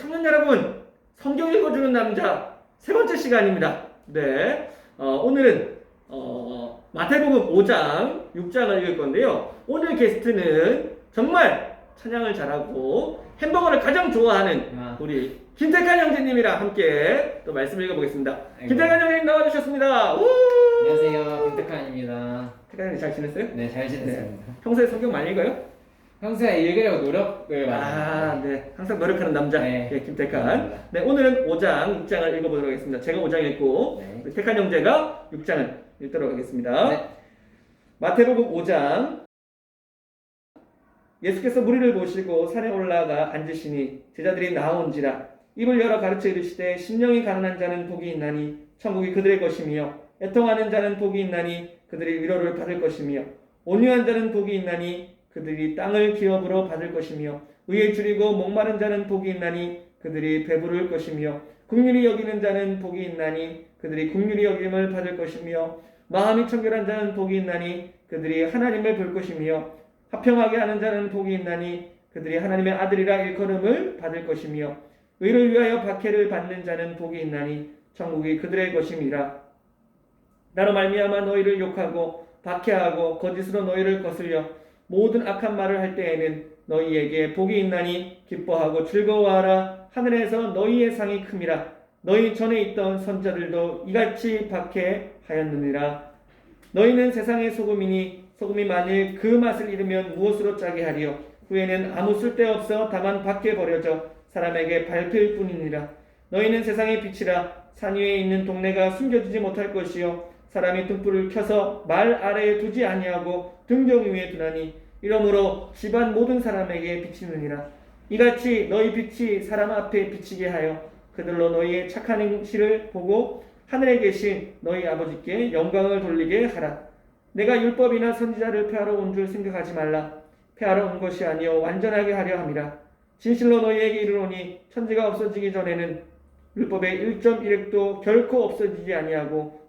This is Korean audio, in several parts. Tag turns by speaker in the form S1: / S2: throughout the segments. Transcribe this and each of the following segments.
S1: 청년 여러분, 성경 읽어주는 남자 세 번째 시간입니다. 네, 어, 오늘은 어, 마태복음 5장, 6장을 읽을 건데요. 오늘 게스트는 정말 찬양을 잘하고 햄버거를 가장 좋아하는
S2: 아,
S1: 우리 김태칸 형제님이랑 함께 또 말씀을 읽어보겠습니다.
S2: 아이고.
S1: 김태칸 형제님 나와주셨습니다. 우!
S2: 안녕하세요. 김태칸입니다.
S1: 태칸 형님 잘 지냈어요?
S2: 네, 잘 지냈습니다.
S1: 평소에 성경 많이 읽어요?
S2: 평소에 읽으려고 노력을 많이
S1: 아,
S2: 합니다.
S1: 네. 항상 노력하는 남자.
S2: 네.
S1: 네, 김태칸.
S2: 감사합니다.
S1: 네, 오늘은 5장, 6장을 읽어보도록 하겠습니다. 제가 5장 읽고,
S2: 네.
S1: 우리 태칸 형제가 6장을 읽도록 하겠습니다.
S2: 네.
S1: 마태복음 5장. 예수께서 무리를 보시고 산에 올라가 앉으시니 제자들이 나온지라 입을 열어 가르쳐 이르시되 심령이 가난한 자는 복이 있나니 천국이 그들의 것이며 애통하는 자는 복이 있나니 그들이 위로를 받을 것이며 온유한 자는 복이 있나니 그들이 땅을 기업으로 받을 것이며 의에 줄이고 목마른 자는 복이 있나니 그들이 배부를 것이며 국률이 여기는 자는 복이 있나니 그들이 국률이 여김을 받을 것이며 마음이 청결한 자는 복이 있나니 그들이 하나님을 볼 것이며 화평하게 하는 자는 복이 있나니 그들이 하나님의 아들이라 일컬음을 받을 것이며 의를 위하여 박해를 받는 자는 복이 있나니 천국이 그들의 것임이라. 나로 말미암아 너희를 욕하고 박해하고 거짓으로 너희를 거슬려 모든 악한 말을 할 때에는 너희에게 복이 있나니 기뻐하고 즐거워하라. 하늘에서 너희의 상이 큼이라. 너희 전에 있던 선자들도 이같이 박해하였느니라. 너희는 세상의 소금이니 소금이 만일 그 맛을 잃으면 무엇으로 짜게 하리요? 후에는 아무 쓸데없어 다만 밖에 버려져 사람에게 밟힐 뿐이니라. 너희는 세상의 빛이라. 산 위에 있는 동네가 숨겨지지 못할 것이요 사람이 등불을 켜서 말 아래에 두지 아니하고 등경 위에 두나니 이러므로 집안 모든 사람에게 비치느니라. 이같이 너희 빛이 사람 앞에 비치게 하여 그들로 너희의 착한 행실을 보고 하늘에 계신 너희 아버지께 영광을 돌리게 하라. 내가 율법이나 선지자를 폐하러 온 줄 생각하지 말라. 폐하러 온 것이 아니요 완전하게 하려 함이라. 진실로 너희에게 이르노니 천지가 없어지기 전에는 율법의 1.1획도 결코 없어지지 아니하고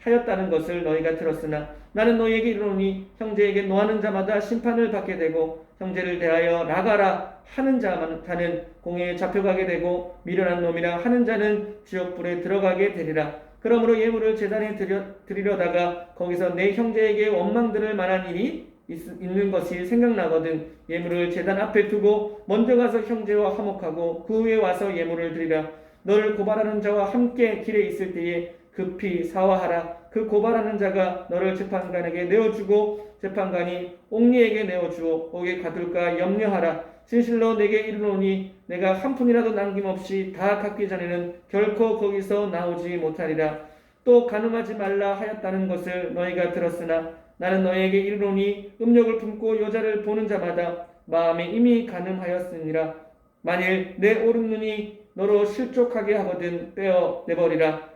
S1: 하였다는 것을 너희가 들었으나 나는 너희에게 이르노니 형제에게 노하는 자마다 심판을 받게 되고 형제를 대하여 나가라 하는 자는 공회에 잡혀가게 되고 미련한 놈이라 하는 자는 지옥불에 들어가게 되리라. 그러므로 예물을 제단에 드려, 드리려다가 거기서 내 형제에게 원망들을 만한 일이 있, 있는 것이 생각나거든 예물을 제단 앞에 두고 먼저 가서 형제와 화목하고 그 후에 와서 예물을 드리라. 너를 고발하는 자와 함께 길에 있을 때에 급히 사화하라. 그 고발하는 자가 너를 재판관에게 내어주고 재판관이 옥리에게 내어주어 옥에 가둘까 염려하라. 진실로 내게 이르노니 내가 한 푼이라도 남김없이 다 갚기 전에는 결코 거기서 나오지 못하리라. 또 가늠하지 말라 하였다는 것을 너희가 들었으나 나는 너희에게 이르노니 음욕을 품고 여자를 보는 자마다 마음에 이미 가늠하였으니라. 만일 내 오른 눈이 너로 실족하게 하거든 떼어 내버리라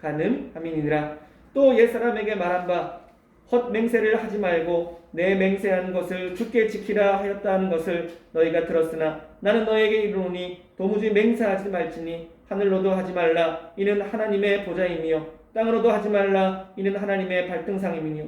S1: 가늠함이니라. 또 옛사람에게 말한 바 헛 맹세를 하지 말고 내 맹세한 것을 굳게 지키라 하였다는 것을 너희가 들었으나 나는 너에게 이르노니 도무지 맹세하지 말지니 하늘로도 하지 말라. 이는 하나님의 보좌이며 땅으로도 하지 말라. 이는 하나님의 발등상이며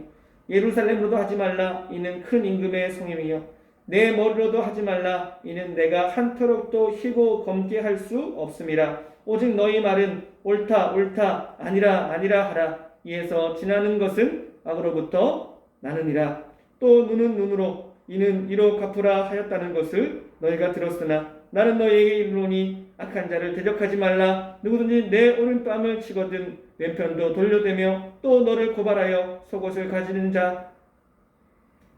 S1: 예루살렘으로도 하지 말라. 이는 큰 임금의 성임이요 내 머리로도 하지 말라. 이는 내가 한터럭도 희고 검게 할 수 없음이라. 오직 너희 말은 옳다 옳다 아니라 아니라 하라. 이에서 지나는 것은 악으로부터 나느니라. 또 눈은 눈으로 이는 이로 갚으라 하였다는 것을 너희가 들었으나 나는 너희에게 이르노니 악한 자를 대적하지 말라. 누구든지 내 오른뺨을 치거든 왼편도 돌려대며 또 너를 고발하여 속옷을 가지는 자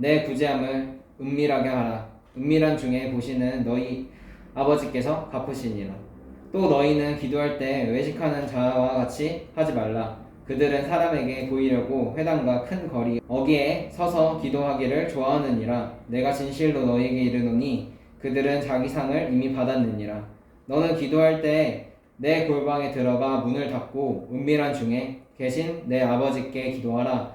S2: 내 구제함을 은밀하게 하라. 은밀한 중에 보시는 너희 아버지께서 갚으시니라. 또 너희는 기도할 때 외식하는 자와 같이 하지 말라. 그들은 사람에게 보이려고 회당과 큰 거리 어기에 서서 기도하기를 좋아하느니라. 내가 진실로 너희에게 이르노니 그들은 자기 상을 이미 받았느니라. 너는 기도할 때 내 골방에 들어가 문을 닫고 은밀한 중에 계신 내 아버지께 기도하라.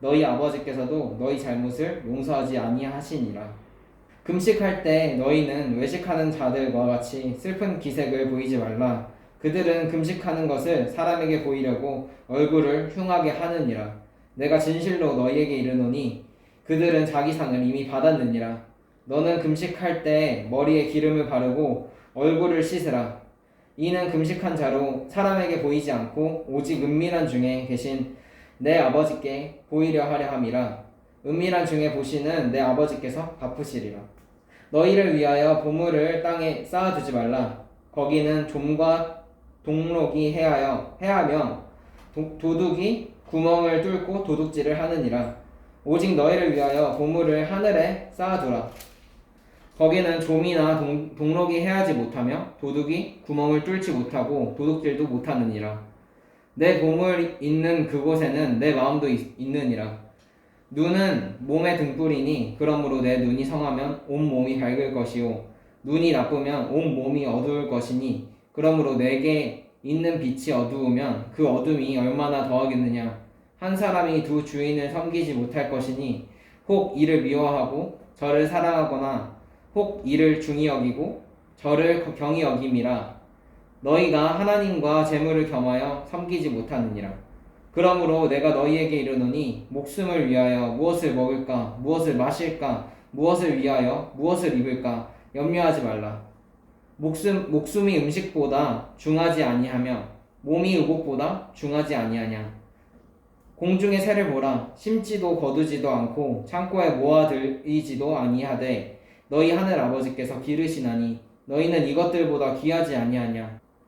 S2: 너희 아버지께서도 너희 잘못을 용서하지 아니하시니라. 금식할 때 너희는 외식하는 자들과 같이 슬픈 기색을 보이지 말라. 그들은 금식하는 것을 사람에게 보이려고 얼굴을 흉하게 하느니라. 내가 진실로 너희에게 이르노니 그들은 자기 상을 이미 받았느니라. 너는 금식할 때 머리에 기름을 바르고 얼굴을 씻으라. 이는 금식한 자로 사람에게 보이지 않고 오직 은밀한 중에 계신 내 아버지께 보이려 하려 함이라. 은밀한 중에 보시는 내 아버지께서 갚으시리라. 너희를 위하여 보물을 땅에 쌓아두지 말라. 거기는 좀과 동록이 해하여 해하며 도, 도둑이 구멍을 뚫고 도둑질을 하느니라. 오직 너희를 위하여 보물을 하늘에 쌓아두라. 거기는 좀이나 동, 동록이 해하지 못하며 도둑이 구멍을 뚫지 못하고 도둑질도 못하느니라 내 보물 있는 그곳에는 내 마음도 있, 있느니라. 눈은 몸의 등불이니 그러므로 내 눈이 성하면 온 몸이 밝을 것이요. 눈이 나쁘면 온 몸이 어두울 것이니 그러므로 내게 있는 빛이 어두우면 그 어둠이 얼마나 더하겠느냐. 한 사람이 두 주인을 섬기지 못할 것이니 혹 이를 미워하고 저를 사랑하거나 혹 이를 중히 여기고 저를 경히 여김이라 너희가 하나님과 재물을 겸하여 섬기지 못하느니라. 그러므로 내가 너희에게 이르노니 목숨을 위하여 무엇을 먹을까, 무엇을 마실까, 무엇을 위하여 무엇을 입을까 염려하지 말라. 목숨 목숨이 음식보다 중하지 아니하며 몸이 의복보다 중하지 아니하냐. 공중의 새를 보라 심지도 거두지도 않고 창고에 모아들이지도 아니하되 너희 하늘 아버지께서 기르시나니 너희는 이것들보다 귀하지 아니하냐.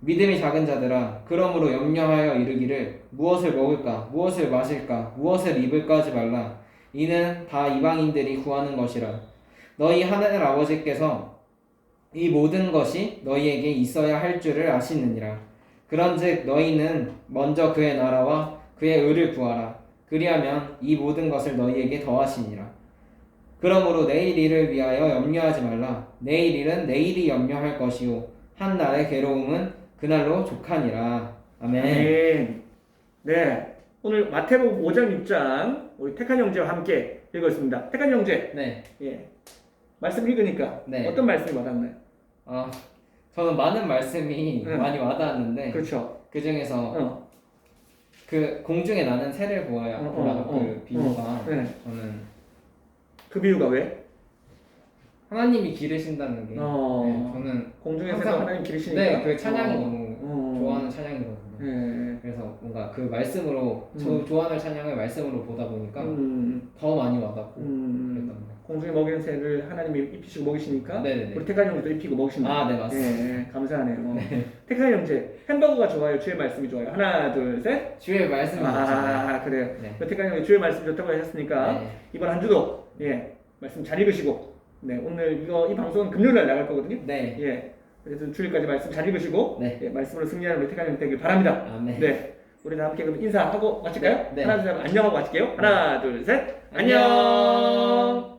S2: 믿음이 작은 자들아 그러므로 염려하여 이르기를 무엇을 먹을까? 무엇을 마실까? 무엇을 입을까 하지 말라. 이는 다 이방인들이 구하는 것이라. 너희 하늘 아버지께서 이 모든 것이 너희에게 있어야 할 줄을 아시느니라. 그런즉 너희는 먼저 그의 나라와 그의 의를 구하라. 그리하면 이 모든 것을 너희에게 더하시니라. 그러므로 내일 일을 위하여 염려하지 말라. 내일 일은 내일이 염려할 것이요. 한 날의 괴로움은 그날로 족하니라 아멘
S1: 아멘. 네. 오늘 마태복음 5장 6장 우리 택한 형제와 함께 읽었습니다. 택한 형제,
S2: 네
S1: 예. 말씀 읽으니까
S2: 네.
S1: 어떤 말씀이 와닿나요?
S2: 아, 저는 많은 말씀이
S1: 응.
S2: 많이 와닿았는데
S1: 그렇죠.
S2: 그 중에서
S1: 어.
S2: 그 공중에 나는 새를 보아야
S1: 어, 어,
S2: 보라
S1: 어,
S2: 그 비유가
S1: 네.
S2: 저는
S1: 그 비유가 왜?
S2: 하나님이 기르신다는 게
S1: 어.
S2: 네, 저는
S1: 공중에서
S2: 항상-
S1: 하나님 기르시니까.
S2: 네 그 찬양이
S1: 어.
S2: 너무
S1: 어.
S2: 좋아하는 찬양이거든요.
S1: 예.
S2: 그래서 뭔가 그 말씀으로 저
S1: 음.
S2: 좋아하는 찬양을 말씀으로 보다 보니까
S1: 음,
S2: 더 많이 와닿고
S1: 음,
S2: 그랬던 것.
S1: 공중에 먹이는 새를 하나님이 입히시고 먹이시니까
S2: 네네네.
S1: 우리 택한 형제도 입히고 먹이신다.
S2: 아, 네, 맞습니다.
S1: 예, 예, 감사하네요. 택한 형제 햄버거가 좋아요. 주의 말씀이 좋아요. 하나, 둘, 셋.
S2: 주의 말씀이 좋잖아요.
S1: 아, 그래요.
S2: 네.
S1: 그 택한 형제 주의 말씀 좋다고 하셨으니까
S2: 네.
S1: 이번 한 주도 예 말씀 잘 읽으시고 네 오늘 이거 이 방송은 금요일 날 나갈 거거든요.
S2: 네.
S1: 예 그래서 주일까지 말씀 잘 읽으시고
S2: 네.
S1: 예, 말씀으로 승리하는 우리 형 되길 바랍니다.
S2: 아멘.
S1: 네. 우리 다 함께 그럼 인사하고 마칠까요?
S2: 네.
S1: 하나 둘 셋 안녕하고 마칠게요. 하나 둘 셋 안녕.